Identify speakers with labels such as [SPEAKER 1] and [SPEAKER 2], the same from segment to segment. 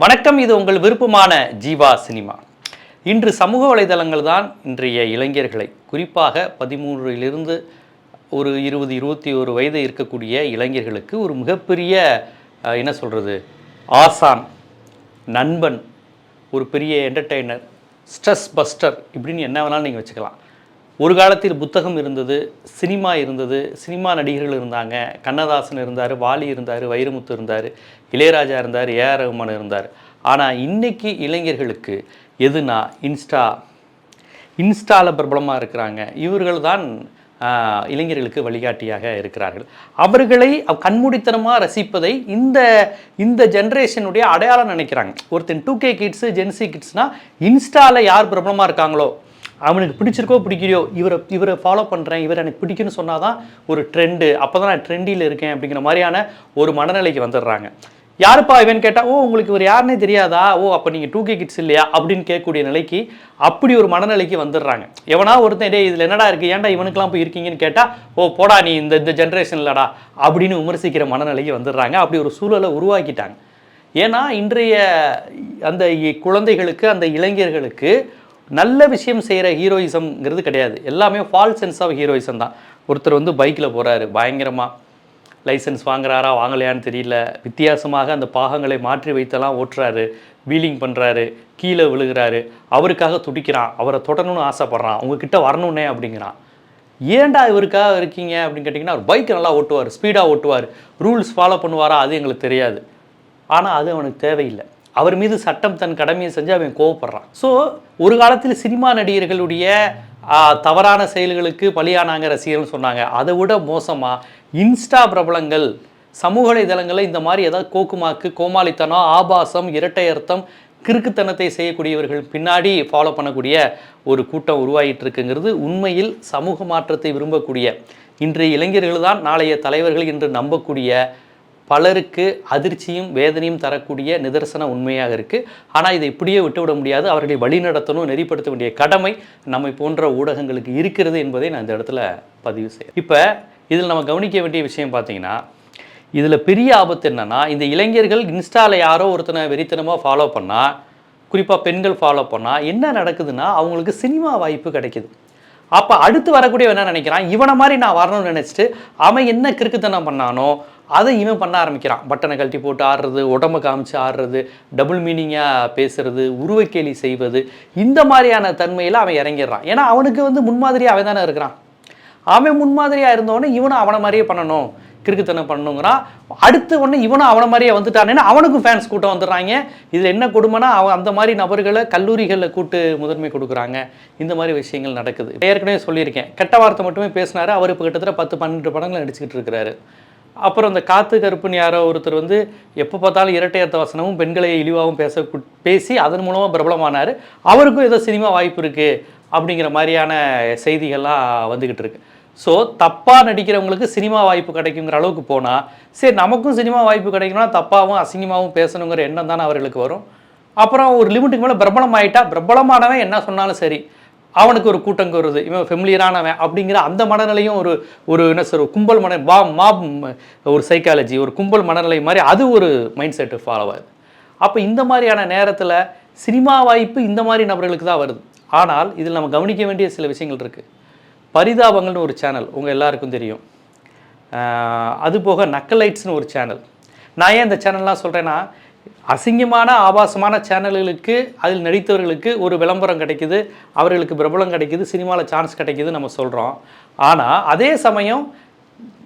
[SPEAKER 1] வணக்கம் இது உங்கள் விருப்பமான ஜீவா சினிமா. இன்று சமூக வலைதளங்கள் தான் இன்றைய இளைஞர்களை குறிப்பாக பதிமூன்றிலிருந்து ஒரு இருபது இருபத்தி ஒரு வயது இருக்கக்கூடிய இளைஞர்களுக்கு ஒரு மிகப்பெரிய என்ன சொல்கிறது ஆசான் நண்பன் ஒரு பெரிய என்டர்டெய்னர் ஸ்ட்ரெஸ் பஸ்டர் இப்படின்னு என்ன வேணாலும் நீங்கள் வச்சுக்கலாம். ஒரு காலத்தில் புத்தகம் இருந்தது சினிமா இருந்தது சினிமா நடிகர்கள் இருந்தாங்க. கண்ணதாசன் இருந்தார் வாலி இருந்தார் வைரமுத்து இருந்தார் இளையராஜா இருந்தார் ஏஆர் ரகுமான் இருந்தார். ஆனால் இன்றைக்கி இளைஞர்களுக்கு எதுனா இன்ஸ்டா இன்ஸ்டாவில் பிரபலமாக இருக்கிறாங்க. இவர்கள் தான் இளைஞர்களுக்கு வழிகாட்டியாக இருக்கிறார்கள். அவர்களை அவ் கண்மூடித்தனமாக ரசிப்பதை இந்த இந்த ஜென்ரேஷனுடைய அடையாளம் நினைக்கிறாங்க. ஒருத்தன் two K kids gen Z கிட்ஸ்னால் இன்ஸ்டாவில் யார் பிரபலமாக இருக்காங்களோ அவனுக்கு பிடிச்சிருக்கோ பிடிக்கலையோ இவரை இவரை ஃபாலோ பண்ணுறேன் இவர் எனக்கு பிடிக்குன்னு சொன்னால் தான் ஒரு ட்ரெண்டு அப்போ தான் நான் ட்ரெண்டியில் இருக்கேன் அப்படிங்கிற மாதிரியான ஒரு மனநிலைக்கு வந்துடுறாங்க. யாருப்பா இவன் கேட்டால் ஓ உங்களுக்கு இவர் யாருன்னே தெரியாதா? ஓ அப்போ நீங்கள் டூ கே கிட்ஸ் இல்லையா? அப்படின்னு கேட்கக்கூடிய நிலைக்கு அப்படி ஒரு மனநிலைக்கு வந்துடுறாங்க. எவனா ஒருத்தன் டே இதில் என்னடா இருக்குது ஏன்டா இவனுக்கெல்லாம் போய் இருக்கீங்கன்னு கேட்டால் ஓ போடா நீ இந்த இந்த ஜென்ரேஷன் இல்லடா அப்படின்னு விமர்சிக்கிற மனநிலைக்கு வந்துடுறாங்க. அப்படி ஒரு சூழலை உருவாக்கிட்டாங்க. ஏன்னா இன்றைய அந்த குழந்தைகளுக்கு அந்த இளைஞர்களுக்கு நல்ல விஷயம் செய்கிற ஹீரோயிசம்ங்கிறது கிடையாது. எல்லாமே ஃபால் சென்ஸ் ஆஃப் ஹீரோயிசம் தான். ஒருத்தர் வந்து பைக்கில் போகிறாரு பயங்கரமாக லைசன்ஸ் வாங்குறாரா வாங்கலையான்னு தெரியல. வித்தியாசமாக அந்த பாகங்களை மாற்றி வைத்தெல்லாம் ஓட்டுறாரு வீலிங் பண்ணுறாரு கீழே விழுகிறாரு. அவருக்காக துடிக்கிறான் அவரை தொடரணும்னு ஆசைப்பட்றான் உங்ககிட்ட வரணுன்னே அப்படிங்கிறான். ஏன்டா இவருக்காக இருக்கீங்க அப்படின்னு கேட்டிங்கன்னா அவர் பைக் நல்லா ஓட்டுவார் ஸ்பீடாக ஓட்டுவார். ரூல்ஸ் ஃபாலோ பண்ணுவாரா அது எங்களுக்கு தெரியாது. ஆனால் அது அவனுக்கு தேவையில்லை. அவர் மீது சட்டம் தன் கடமையை செஞ்சு அவன் கோவப்படுறான். ஸோ ஒரு காலத்தில் சினிமா நடிகர்களுடைய தவறான செயல்களுக்கு பலியானாங்க ரசிகர்கள் சொன்னாங்க. அதை விட மோசமாக இன்ஸ்டா பிரபலங்கள் சமூக வலைதளங்களில் இந்த மாதிரி ஏதாவது கோக்குமாக்கு கோமாளித்தனம் ஆபாசம் இரட்டை அர்த்தம் கிறுக்குத்தனத்தை செய்யக்கூடியவர்கள் பின்னாடி ஃபாலோ பண்ணக்கூடிய ஒரு கூட்டம் உருவாகிட்டு இருக்குங்கிறது உண்மையில் சமூக மாற்றத்தை விரும்பக்கூடிய இன்றைய இளைஞர்கள் தான் நாளைய தலைவர்கள் என்று நம்பக்கூடிய பலருக்கு அதிர்ச்சியும் வேதனையும் தரக்கூடிய நிதர்சன உண்மையாக இருக்குது ஆனால் இதை இப்படியே விட்டுவிட முடியாது. அவர்களை வழிநடத்தணும் நெறிப்படுத்த வேண்டிய கடமை நம்மை போன்ற ஊடகங்களுக்கு இருக்கிறது என்பதை நான் இந்த இடத்துல பதிவு செய்கிறேன் இப்போ இதில் நம்ம கவனிக்க வேண்டிய விஷயம் பார்த்தீங்கன்னா இதில் பெரிய ஆபத்து என்னென்னா இந்த இளைஞர்கள் இன்ஸ்டாவில் யாரோ ஒருத்தனை வெறித்தனமாக ஃபாலோ பண்ணால் குறிப்பாக பெண்கள் ஃபாலோ பண்ணால் என்ன நடக்குதுன்னா அவங்களுக்கு சினிமா வாய்ப்பு கிடைக்குது. அப்போ அடுத்து வரக்கூடிய என்ன நினைக்கிறான்? இவனை மாதிரி நான் வரணும்னு நினச்சிட்டு அவன் என்ன கிறுக்குத்தனம் பண்ணானோ அதை இவன் பண்ண ஆரம்பிக்கிறான். பட்டனை கழட்டி போட்டு ஆடுறது உடம்ப காமிச்சு ஆடுறது டபுள் மீனிங்காக பேசுறது உருவக்கேலி செய்வது இந்த மாதிரியான தன்மையில் அவன் இறங்கிடுறான். ஏன்னா அவனுக்கு வந்து முன்மாதிரியாக அவன் தானே இருக்கிறான். அவன் முன்மாதிரியாக இருந்தவொடனே இவனும் அவனை மாதிரியே பண்ணணும். கிறுக்குத்தனம் பண்ணணுங்கிறான் அடுத்து உடனே இவனும் அவனை மாதிரியே வந்துட்டானேன்னு அவனுக்கும் ஃபேன்ஸ் கூட்டம் வந்துடுறாங்க. இதில் என்ன கொடுமைனா அவன் அந்த மாதிரி நபர்களை கல்லூரிகளில் கூட்டு முதன்மை கொடுக்குறாங்க. இந்த மாதிரி விஷயங்கள் நடக்குது. ஏற்கனவே சொல்லியிருக்கேன். கெட்ட வார்த்தை மட்டுமே பேசினார். அவர் இப்போ கிட்டத்தட்ட பத்து பன்னெண்டு படங்கள் நடிச்சுக்கிட்டு இருக்கிறாரு. அப்புறம் இந்த காத்து கருப்புன்னு யாரோ ஒருத்தர் வந்து எப்போ பார்த்தாலும் இரட்டையர்த்த வசனமும் பெண்களை இழிவாகவும் பேச பேசி அதன் மூலமாக பிரபலமானார். அவருக்கும் ஏதோ சினிமா வாய்ப்பு இருக்குது அப்படிங்கிற மாதிரியான செய்திகள்லாம் வந்துக்கிட்டு இருக்குது ஸோ தப்பாக நடிக்கிறவங்களுக்கு சினிமா வாய்ப்பு கிடைக்குங்கிற அளவுக்கு போனால் சரி நமக்கும் சினிமா வாய்ப்பு கிடைக்கணும்னா தப்பாகவும் அசிங்கமாகவும் பேசணுங்கிற எண்ணம் தானே அவர்களுக்கு வரும். அப்புறம் ஒரு லிமிட்டுக்கு மேலே பிரபலம் ஆகிட்டா பிரபலமானவன் என்ன சொன்னாலும் சரி அவனுக்கு ஒரு கூட்டம் வருது இவன் ஃபெமிலியரானவன் அப்படிங்கிற அந்த மனநிலையும் ஒரு ஒரு என்ன சொல்ற கும்பல் மன பா மாப் ஒரு சைக்காலஜி ஒரு கும்பல் மனநிலை மாதிரி அது ஒரு மைண்ட் செட்டு ஃபாலோ ஆகுது. அப்போ இந்த மாதிரியான நேரத்தில் சினிமா வாய்ப்பு இந்த மாதிரி நபர்களுக்கு தான் வருது. ஆனால் இதில் நம்ம கவனிக்க வேண்டிய சில விஷயங்கள் இருக்குது பரிதாபங்கள்னு ஒரு சேனல் உங்கள் எல்லாருக்கும் தெரியும். அதுபோக அது போக நக்கலைட்ஸ்னு ஒரு சேனல் நான் ஏன் இந்த சேனல்லாம் சொல்கிறேன்னா அசிங்கமான ஆபாசமான சேனல்களுக்கு அதில் நடித்தவர்களுக்கு ஒரு விளம்பரம் கிடைக்குது அவர்களுக்கு பிரபலம் கிடைக்குது சினிமாவில் சான்ஸ் கிடைக்குது நம்ம சொல்கிறோம் ஆனால் அதே சமயம்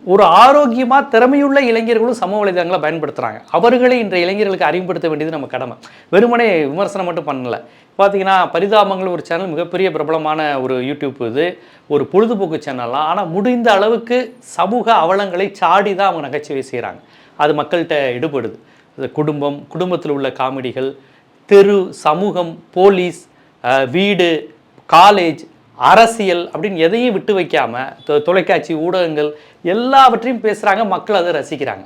[SPEAKER 1] ஒரு ஆரோக்கியமாக திறமையுள்ள இளைஞர்களும் சமூக வலைதளங்களை பயன்படுத்துகிறாங்க அவர்களை இன்றைய இளைஞர்களுக்கு அறிமுகப்படுத்த வேண்டியது நம்ம கடமை. வெறுமனே விமர்சனம் மட்டும் பண்ணலை. பார்த்தீங்கன்னா பரிதாபங்கள் ஒரு சேனல் மிகப்பெரிய பிரபலமான ஒரு யூடியூப் இது ஒரு பொழுதுபோக்கு சேனல்லாம் ஆனால் முடிந்த அளவுக்கு சமூக அவலங்களை சாடி தான் அவங்க நகைச்சுவை செய்கிறாங்க அது மக்கள்கிட்ட எடுபடுது குடும்பம் குடும்பத்தில் உள்ள காமெடிகள் தெரு சமூகம் போலீஸ் வீடு காலேஜ் அரசியல் அப்படின்னு எதையும் விட்டு வைக்காம தொ- தொலைக்காட்சி ஊடகங்கள் எல்லாவற்றையும் பேசுகிறாங்க மக்கள் அதை ரசிக்கிறாங்க.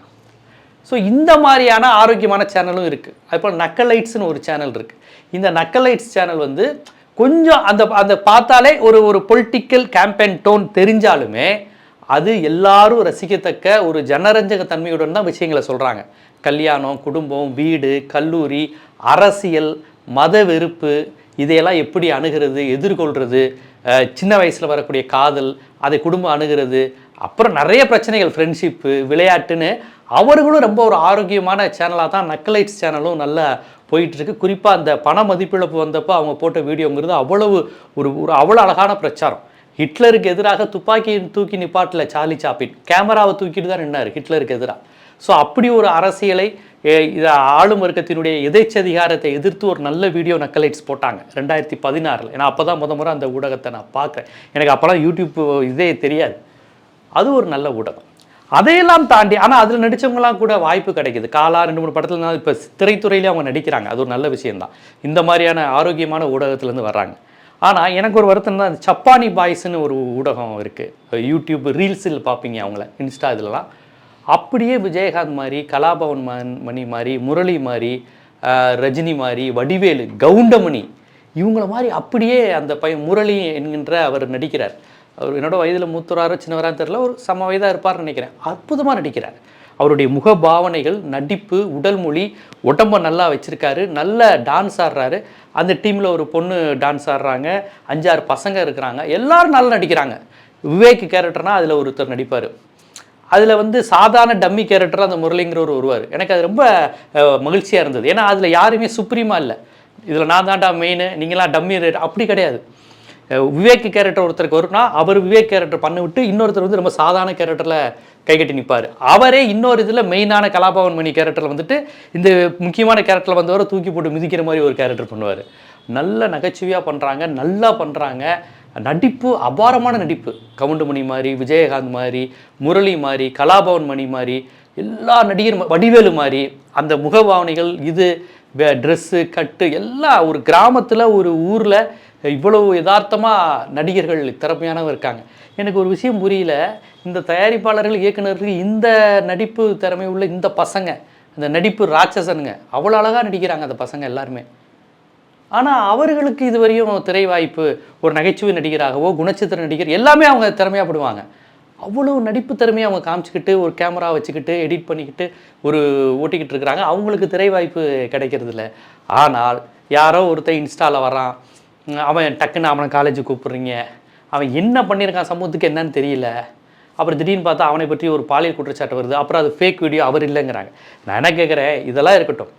[SPEAKER 1] ஸோ இந்த மாதிரியான ஆரோக்கியமான சேனலும் இருக்குது அதுபோல் நக்கலைட்ஸ்னு ஒரு சேனல் இருக்குது இந்த நக்கலைட்ஸ் சேனல் வந்து கொஞ்சம் அந்த அந்த பார்த்தாலே ஒரு ஒரு பொலிட்டிக்கல் கேம்பெயின் டோன் தெரிஞ்சாலுமே அது எல்லாரும் ரசிக்கத்தக்க ஒரு ஜனரஞ்சக தன்மையுடன் தான் விஷயங்களை சொல்கிறாங்க கல்யாணம் குடும்பம் வீடு கல்லூரி அரசியல் மத வெறுப்பு இதையெல்லாம் எப்படி அணுகிறது எதிர்கொள்கிறது சின்ன வயசில் வரக்கூடிய காதல் அதை குடும்பம் அணுகிறது அப்புறம் நிறைய பிரச்சனைகள் ஃப்ரெண்ட்ஷிப்பு விளையாட்டுன்னு அவர்களும் ரொம்ப ஒரு ஆரோக்கியமான சேனலாக தான் நக்கலைட்ஸ் சேனலும் நல்லா போயிட்டுருக்கு. குறிப்பாக அந்த பண மதிப்பிழப்பு வந்தப்போ அவங்க போட்ட வீடியோங்கிறது அவ்வளவு ஒரு ஒரு அவ்வளோ அழகான பிரச்சாரம். ஹிட்லருக்கு எதிராக துப்பாக்கி தூக்கி நிப்பாட்டில் சார்லி சாப்பின். கேமராவை தூக்கிட்டு தான் நின்னார் ஹிட்லருக்கு எதிராக ஸோ அப்படி ஒரு அரசியலை இது ஆளும் வர்க்கத்தினுடைய எதேச்சதிகாரத்தை எதிர்த்து ஒரு நல்ல வீடியோ நக்கலைட்ஸ் போட்டாங்க. ரெண்டாயிரத்தி பதினாறில். ஏன்னா அப்போ தான் முத முறை அந்த ஊடகத்தை நான் பார்க்குறேன். எனக்கு அப்போலாம் யூடியூப் இதே தெரியாது. அது ஒரு நல்ல ஊடகம். அதையெல்லாம் தாண்டி ஆனால் அதில் நடித்தவங்களாம் கூட வாய்ப்பு கிடைக்குது. காலா ரெண்டு மூணு படத்துல இப்போ திரைத்துறையிலே அவங்க நடிக்கிறாங்க. அது ஒரு நல்ல விஷயம்தான். இந்த மாதிரியான ஆரோக்கியமான ஊடகத்துலேருந்து வர்றாங்க. ஆனால் எனக்கு ஒரு வருத்தம் தான் சப்பானி பாய்ஸ்னு ஒரு ஊடகம் இருக்குது யூடியூப் ரீல்ஸில் பார்ப்பீங்க அவங்கள. இன்ஸ்டா இதுலலாம். அப்படியே விஜயகாந்த் மாதிரி கலாபவன் மன் மணி மாதிரி முரளி மாதிரி ரஜினி மாதிரி வடிவேலு கவுண்டமணி இவங்கள மாதிரி அப்படியே அந்த பையன் முரளி என்கின்ற அவர் நடிக்கிறார். அவர் என்னோட வயதில் மூத்தராரோ சின்னவராக தெரியல ஒரு சம வயதாக இருப்பார்னு நினைக்கிறேன். அற்புதமாக நடிக்கிறார். அவருடைய முக பாவனைகள் நடிப்பு உடல் மொழி உடம்ப நல்லா வச்சுருக்காரு நல்ல டான்ஸ் ஆடுறாரு. அந்த டீமில் ஒரு பொண்ணு டான்ஸ் ஆடுறாங்க அஞ்சாறு பசங்க இருக்கிறாங்க எல்லோரும் நல்லா நடிக்கிறாங்க. விவேக் கேரக்டர்னா அதில் ஒருத்தர் நடிப்பார். அதில் வந்து சாதாரண டம்மி கேரக்டராக அந்த முரளிங்கிறவர் வருவார். எனக்கு அது ரொம்ப மகிழ்ச்சியாக இருந்தது. ஏன்னா அதில் யாருமே சுப்ரீமா இல்லை. இதில் நான் தான்டா மெயின் நீங்களாம் டம்மி ரேட் அப்படி கிடையாது. விவேக் கேரக்டர் ஒருத்தருக்கு வரும்னா அவர் விவேக் கேரக்டர் பண்ணி விட்டு இன்னொருத்தர் வந்து ரொம்ப சாதாரண கேரக்டரில் கைகட்டி நிற்பார் அவரே இன்னொரு இதில் மெயினான கலாபவன் மணி கேரக்டரில் வந்துட்டு இந்த முக்கியமான கேரக்டரில் வந்தவரை தூக்கி போட்டு மிதிக்கிற மாதிரி ஒரு கேரக்டர் பண்ணுவார். நல்ல நகைச்சுவையாக பண்ணுறாங்க நல்லா பண்ணுறாங்க நடிப்பு அபாரமான நடிப்பு. கவுண்டமணி மாதிரி விஜயகாந்த் மாதிரி முரளி மாதிரி கலாபவன் மணி மாதிரி எல்லா நடிகர் வடிவேலு மாதிரி அந்த முகபாவனைகள் இது ட்ரெஸ்ஸு கட்டு எல்லாம் ஒரு கிராமத்தில் ஒரு ஊரில் இவ்வளவு யதார்த்தமாக நடிகர்கள் திறமையானவங்க இருக்காங்க. எனக்கு ஒரு விஷயம் புரியல. இந்த தயாரிப்பாளர்கள் இயக்குநர்கள் இந்த நடிப்பு திறமை உள்ள இந்த பசங்க இந்த நடிப்பு ராட்சசனுங்க அவ்வளோ அழகாக நடிக்கிறாங்க அந்த பசங்க எல்லாருமே. ஆனால் அவர்களுக்கு இதுவரையும் திரை வாய்ப்பு ஒரு நகைச்சுவை நடிகராகவோ குணச்சித்திர நடிகர் எல்லாமே அவங்க திறமையாக போடுவாங்க. அவ்வளோ நடிப்பு திறமையை அவங்க காமிச்சிக்கிட்டு ஒரு கேமரா வச்சுக்கிட்டு எடிட் பண்ணிக்கிட்டு ஒரு ஓட்டிக்கிட்டு இருக்கிறாங்க. அவங்களுக்கு திரை வாய்ப்பு கிடைக்கிறது இல்லை ஆனால் யாரோ ஒருத்தன் இன்ஸ்டாவில் வரான். அவன் டக்குன்னு அவனை காலேஜுக்கு கூப்பிட்றீங்க. அவன் என்ன பண்ணியிருக்கான்? சமூகத்துக்கு என்னன்னு தெரியல. அப்புறம் திடீர்னு பார்த்தா அவனை பற்றி ஒரு பாலியல் குற்றச்சாட்டு வருது. அப்புறம் அது ஃபேக் வீடியோ அவர் இல்லைங்கிறாங்க. நான் என்ன கேட்குறேன் இதெல்லாம் இருக்கட்டும்.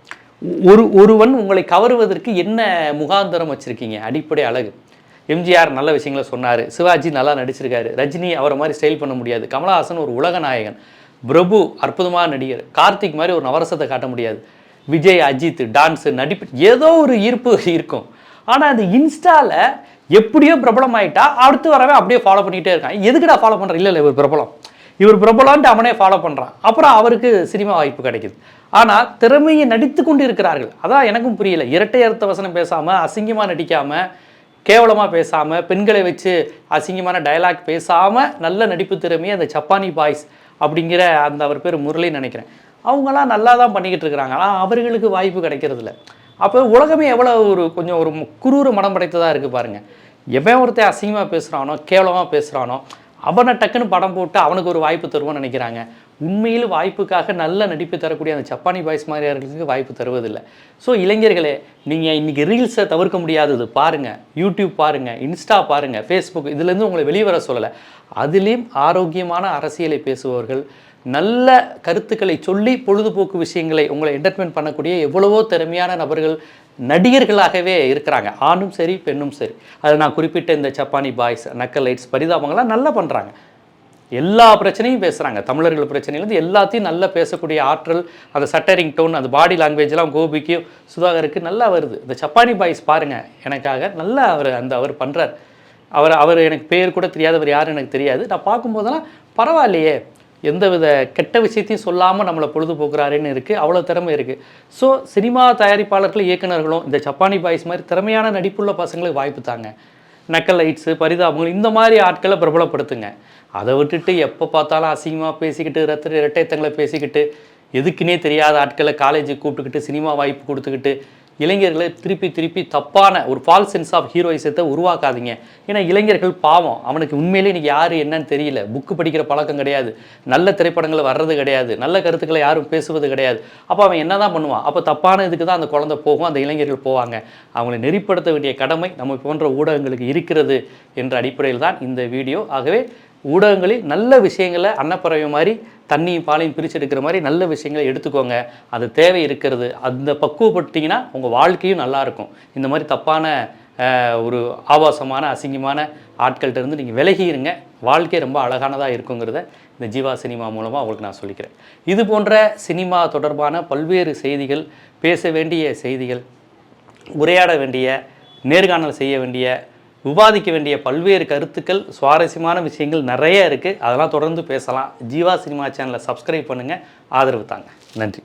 [SPEAKER 1] ஒரு ஒருவன் உங்களை கவருவதற்கு என்ன முகாந்தரம் வச்சுருக்கீங்க? அடிப்படை அழகு. எம்ஜிஆர் நல்ல விஷயங்களை சொன்னார். சிவாஜி நல்லா நடிச்சிருக்காரு. ரஜினி அவரை மாதிரி ஸ்டைல் பண்ண முடியாது. கமலஹாசன் ஒரு உலக நாயகன். பிரபு அற்புதமான நடிகர். கார்த்திக் மாதிரி ஒரு நவரசத்தை காட்ட முடியாது. விஜய் அஜித் டான்ஸு நடிப்பு ஏதோ ஒரு ஈர்ப்பு இருக்கும். ஆனால் அந்த இன்ஸ்டாவில் எப்படியோ பிரபலம் ஆகிட்டா அடுத்து வரவே அப்படியே ஃபாலோ பண்ணிகிட்டே இருக்கான். எதுக்குடா ஃபாலோ பண்ணுறேன் இல்லை இல்லை ஒரு பிரபலம். இவர் பிரபலான்ட்டு அவனே ஃபாலோ பண்ணுறான் அப்புறம் அவருக்கு சினிமா வாய்ப்பு கிடைக்குது. ஆனால் திறமையை நடித்து கொண்டு இருக்கிறார்கள் அதான் எனக்கும் புரியல. இரட்டை அர்த்த வசனம் பேசாமல் அசிங்கமாக நடிக்காமல் கேவலமாக பேசாமல் பெண்களை வச்சு அசிங்கமான டயலாக் பேசாமல் நல்ல நடிப்பு திறமையை அந்த ஜப்பானி பாய்ஸ் அப்படிங்கிற அந்த அவர் பேர் முரளின்னு நினைக்கிறேன். அவங்களாம் நல்லா தான் பண்ணிக்கிட்டு இருக்கிறாங்க. ஆனால் அவர்களுக்கு வாய்ப்பு கிடைக்கிறதில்ல. அப்போ உலகமே எவ்வளோ ஒரு கொஞ்சம் ஒரு குரூர மனம் படைத்ததாக இருக்குது பாருங்கள் எவன் ஒருத்தன் அசிங்கமாக பேசுகிறானோ கேவலமாக பேசுகிறானோ அவனை டக்குன்னு படம் போட்டு அவனுக்கு ஒரு வாய்ப்பு தருவோம்னு நினைக்கிறாங்க. உண்மையில் வாய்ப்புக்காக நல்ல நடிப்பு தரக்கூடிய அந்த ஜப்பானி பாய்ஸ் மாதிரியார்களுக்கு வாய்ப்பு தருவதில்லை. ஸோ இளைஞர்களே நீங்கள் இன்றைக்கி ரீல்ஸை தவிர்க்க முடியாதது பாருங்கள் யூடியூப் பாருங்கள் இன்ஸ்டா பாருங்கள் ஃபேஸ்புக் இதுலேருந்து உங்களை வெளியே வர சொல்லலை. அதுலேயும் ஆரோக்கியமான அரசியலை பேசுபவர்கள் நல்ல கருத்துக்களை சொல்லி பொழுதுபோக்கு விஷயங்களை உங்களை என்டர்டைன்மெண்ட் பண்ணக்கூடிய எவ்வளவோ திறமையான நபர்கள் நடிகர்களாகவே இருக்கிறாங்க. ஆணும் சரி பெண்ணும் சரி. அதில் நான் குறிப்பிட்ட இந்த ஜப்பானி பாய்ஸ் நக்கலைட்ஸ் பரிதாபங்கள்லாம் நல்லா பண்ணுறாங்க எல்லா பிரச்சனையும் பேசுகிறாங்க தமிழர்கள் பிரச்சனையிலேருந்து எல்லாத்தையும் நல்லா பேசக்கூடிய ஆற்றல் அந்த சட்டரிங் டோன் அந்த பாடி லாங்குவேஜ்லாம் கோபிக்கு சுதாகருக்கு நல்லா வருது. இந்த சப்பானி பாய்ஸ் பாருங்கள் எனக்காக நல்லா அவர் அந்த அவர் பண்ணுறார் அவர் அவர் எனக்கு பேர் கூட தெரியாதவர் யாரும் எனக்கு தெரியாது. நான் பார்க்கும்போதெல்லாம் பரவாயில்லையே. எந்தவித கெட்ட விஷயத்தையும் சொல்லாமல் நம்மளை பொழுதுபோக்குறாருன்னு இருக்குது அவ்வளோ திறமை இருக்குது ஸோ சினிமா தயாரிப்பாளர்கள் இயக்குனர்களும் இந்த ஜப்பானி பாய்ஸ் மாதிரி திறமையான நடிப்புள்ள பசங்களுக்கு வாய்ப்பு தாங்க. நக்கல் லைட்ஸு பரிதாபங்கள் இந்த மாதிரி ஆட்களை பிரபலப்படுத்துங்க. அதை விட்டுட்டு எப்போ பார்த்தாலும் அசிங்கமாக பேசிக்கிட்டு ரத்த இரட்டைத்தங்களை பேசிக்கிட்டு எதுக்குன்னே தெரியாத ஆட்களை காலேஜுக்கு கூப்பிட்டுக்கிட்டு சினிமா வாய்ப்பு கொடுத்துக்கிட்டு இளைஞர்களை திருப்பி திருப்பி தப்பான ஒரு ஃபால்ஸ் சென்ஸ் ஆஃப் ஹீரோயிசத்தை உருவாக்காதீங்க. ஏன்னா இளைஞர்கள் பாவம். அவனுக்கு உண்மையிலே இன்னைக்கு யார் என்னன்னு தெரியல. புக்கு படிக்கிற பழக்கம் கிடையாது. நல்ல திரைப்படங்கள் வர்றது கிடையாது. நல்ல கருத்துக்களை யாரும் பேசுவது கிடையாது. அப்போ அவன் என்ன தான் பண்ணுவான்? அப்போ தப்பான இதுக்கு தான் அந்த குழந்தை போகும். அந்த இளைஞர்கள் போவாங்க. அவங்களை நெறிப்படுத்த வேண்டிய கடமை நம்ம போன்ற ஊடகங்களுக்கு இருக்கிறது என்ற அடிப்படையில் தான் இந்த வீடியோ ஆகவே ஊடகங்களில் நல்ல விஷயங்களை அன்னப்பறவை மாதிரி தண்ணியும் பாலையும் பிரித்து எடுக்கிற மாதிரி நல்ல விஷயங்களை எடுத்துக்கோங்க. அது தேவை இருக்கிறது. அந்த பக்குவப்பட்டீங்கன்னா உங்கள் வாழ்க்கையும் நல்லா இருக்கும். இந்த மாதிரி தப்பான ஒரு ஆபாசமான அசிங்கமான ஆட்கள்கிட்ட இருந்து நீங்கள் விலகிடுங்க வாழ்க்கை ரொம்ப அழகானதாக இருக்குங்கிறத இந்த ஜீவா சினிமா மூலமாக உங்களுக்கு நான் சொல்லிக்கிறேன். இது போன்ற சினிமா தொடர்பான பல்வேறு செய்திகள் பேச வேண்டிய செய்திகள் உரையாட வேண்டிய நேர்காணல் செய்ய வேண்டிய விவாதிக்க வேண்டிய பல்வேறு கருத்துக்கள் சுவாரஸ்யமான விஷயங்கள் நிறைய இருக்குது அதெல்லாம் தொடர்ந்து பேசலாம். ஜீவா சினிமா சேனலை சப்ஸ்கிரைப் பண்ணுங்கள் ஆதரவு தாங்க. நன்றி.